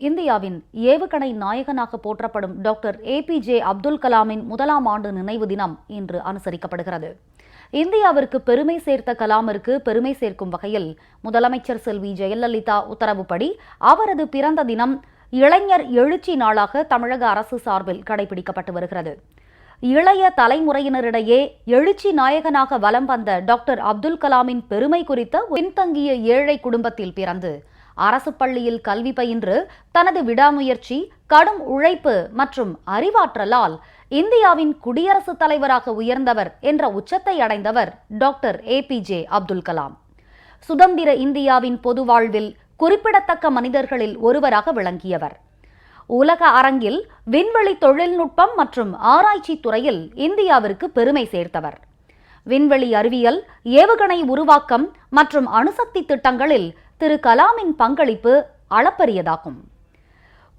இந்தியாவின் ஏவுகணை நாயகனாக போற்றப்படும் doctor A P J Abdul கலாமின் முதலாம் ஆண்டு நினைவு தினம் இன்று அனுசரிக்கப்படுகிறது. இந்தியாவிற்கு பெருமை சேர்த்த கலாமிற்கு பெருமை சேர்க்கும் வகையில் முதலமைச்சர் செல்வி ஜெயலலிதா உத்தரவுப்படி அவரது பிறந்த தினம் இளைஞர் எழுச்சி நாளாக தமிழக அரசு சார்பில் கடைபிடிக்கப்பட்டு வருகிறது. இளைய தலைமுறையினரிடையே எழுச்சி நாயகனாக வலம் வந்த டாக்டர் அப்துல் கலாமின் பெருமை குறித்த பின்தங்கிய ஏழை குடும்பத்தில் பிறந்து அரசு பள்ளியில் கல்வி பயின்று தனது விடாமுயற்சி கடும் உழைப்பு மற்றும் அறிவாற்றலால் இந்தியாவின் குடியரசுத் தலைவராக உயர்ந்தவர் என்ற உச்சத்தை அடைந்தவர் டாக்டர் ஏபிஜே அப்துல் கலாம். சுதந்திர இந்தியாவின் பொது வாழ்வில் குறிப்பிடத்தக்க மனிதர்களில் ஒருவராக விளங்கியவர். உலக அரங்கில் விண்வெளி தொழில்நுட்பம் மற்றும் ஆராய்ச்சி துறையில் இந்தியாவிற்கு பெருமை சேர்த்தவர். விண்வெளி அறிவியல் ஏவுகணை உருவாக்கம் மற்றும் அணுசக்தி திட்டங்களில் திரு கலாமின் பங்களிப்பு அளப்பரியதாகும்.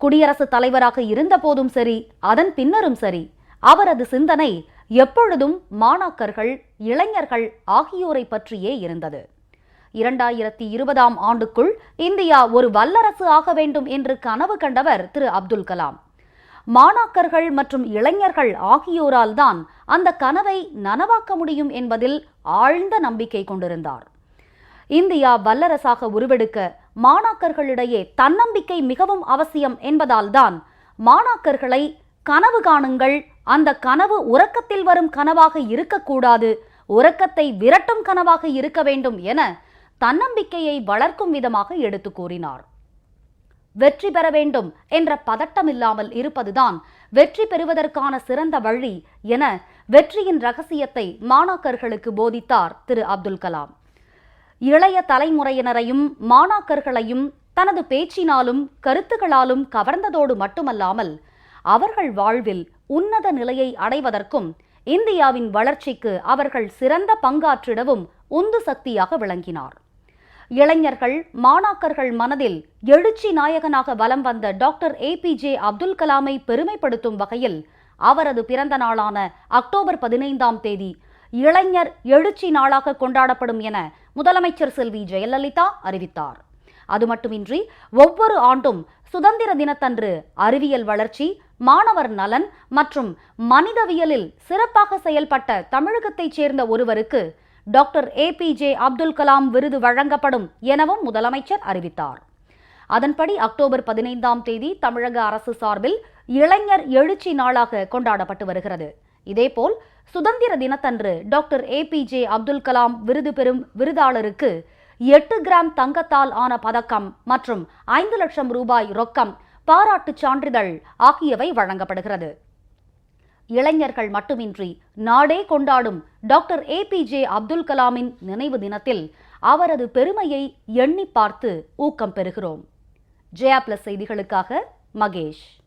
குடியரசுத் தலைவராக இருந்தபோதும் சரி அதன் பின்னரும் சரி அவரது சிந்தனை எப்பொழுதும் மாணாக்கர்கள் இளைஞர்கள் ஆகியோரை பற்றியே இருந்தது. இரண்டாயிரத்தி இருபதாம் ஆண்டுக்குள் இந்தியா ஒரு வல்லரசு ஆக வேண்டும் என்று கனவு கண்டவர் திரு அப்துல் கலாம். மாணாக்கர்கள் மற்றும் இளைஞர்கள் ஆகியோரால் தான் அந்த கனவை நனவாக்க முடியும் என்பதில் ஆழ்ந்த நம்பிக்கை கொண்டிருந்தார். இந்தியா வல்லரசாக உருவெடுக்க மாணாக்கர்களிடையே தன்னம்பிக்கை மிகவும் அவசியம் என்பதால்தான் மாணாக்கர்களை கனவு காணுங்கள் அந்த கனவு உறக்கத்தில் வரும் கனவாக இருக்கக்கூடாது உறக்கத்தை விரட்டும் கனவாக இருக்க வேண்டும் என தன்னம்பிக்கையை வளர்க்கும் விதமாக எடுத்து கூறினார். வெற்றி பெற வேண்டும் என்ற பதட்டமில்லாமல் இருப்பதுதான் வெற்றி பெறுவதற்கான சிறந்த வழி என வெற்றியின் ரகசியத்தை மாணாக்கர்களுக்கு போதித்தார் திரு அப்துல் கலாம். இளைய தலைமுறையினரையும் மாணாக்கர்களையும் தனது பேச்சினாலும் கருத்துகளாலும் கவர்ந்ததோடு மட்டுமல்லாமல் அவர்கள் வாழ்வில் உன்னத நிலையை அடைவதற்கும் இந்தியாவின் வளர்ச்சிக்கு அவர்கள் சிறந்த பங்காற்றிடவும் உந்து சக்தியாக விளங்கினார். இளைஞர்கள் மாணாக்கர்கள் மனதில் எழுச்சி நாயகனாக வலம் வந்த doctor A P J Abdul கலாமை பெருமைப்படுத்தும் வகையில் அவரது பிறந்த நாளான அக்டோபர் பதினைந்தாம் தேதி இளைஞர் எழுச்சி நாளாக கொண்டாடப்படும் என முதலமைச்சர் செல்வி ஜெயலலிதா அறிவித்தார். அது மட்டுமின்றி ஒவ்வொரு ஆண்டும் சுதந்திர தினத்தன்று அறிவியல் வளர்ச்சி மாணவர் நலன் மற்றும் மனிதவியலில் சிறப்பாக செயல்பட்ட தமிழகத்தைச் சேர்ந்த ஒருவருக்கு doctor A P J Abdul Kalam விருது வழங்கப்படும் எனவும் முதலமைச்சர் அறிவித்தார். அதன்படி அக்டோபர் பதினைந்தாம் தேதி தமிழக அரசு சார்பில் இளைஞர் எழுச்சி நாளாக கொண்டாடப்பட்டு வருகிறது. இதேபோல் சுதந்திர தினத்தன்று டாக்டர் ஏபிஜே அப்துல் கலாம் விருது பெறும் விருதாளருக்கு எட்டு கிராம் தங்கத்தால் ஆன பதக்கம் மற்றும் ஐந்து லட்சம் ரூபாய் ரொக்கம் பாராட்டுச் சான்றிதழ் ஆகியவை வழங்கப்படுகிறது. இளைஞர்கள் மட்டுமின்றி நாடே கொண்டாடும் டாக்டர் ஏபிஜே அப்துல் கலாமின் நினைவு தினத்தில் அவரது பெருமையை எண்ணி பார்த்து ஊக்கம் பெறுகிறோம். ஜெயா பிளஸ் செய்திகளுக்காக மகேஷ்.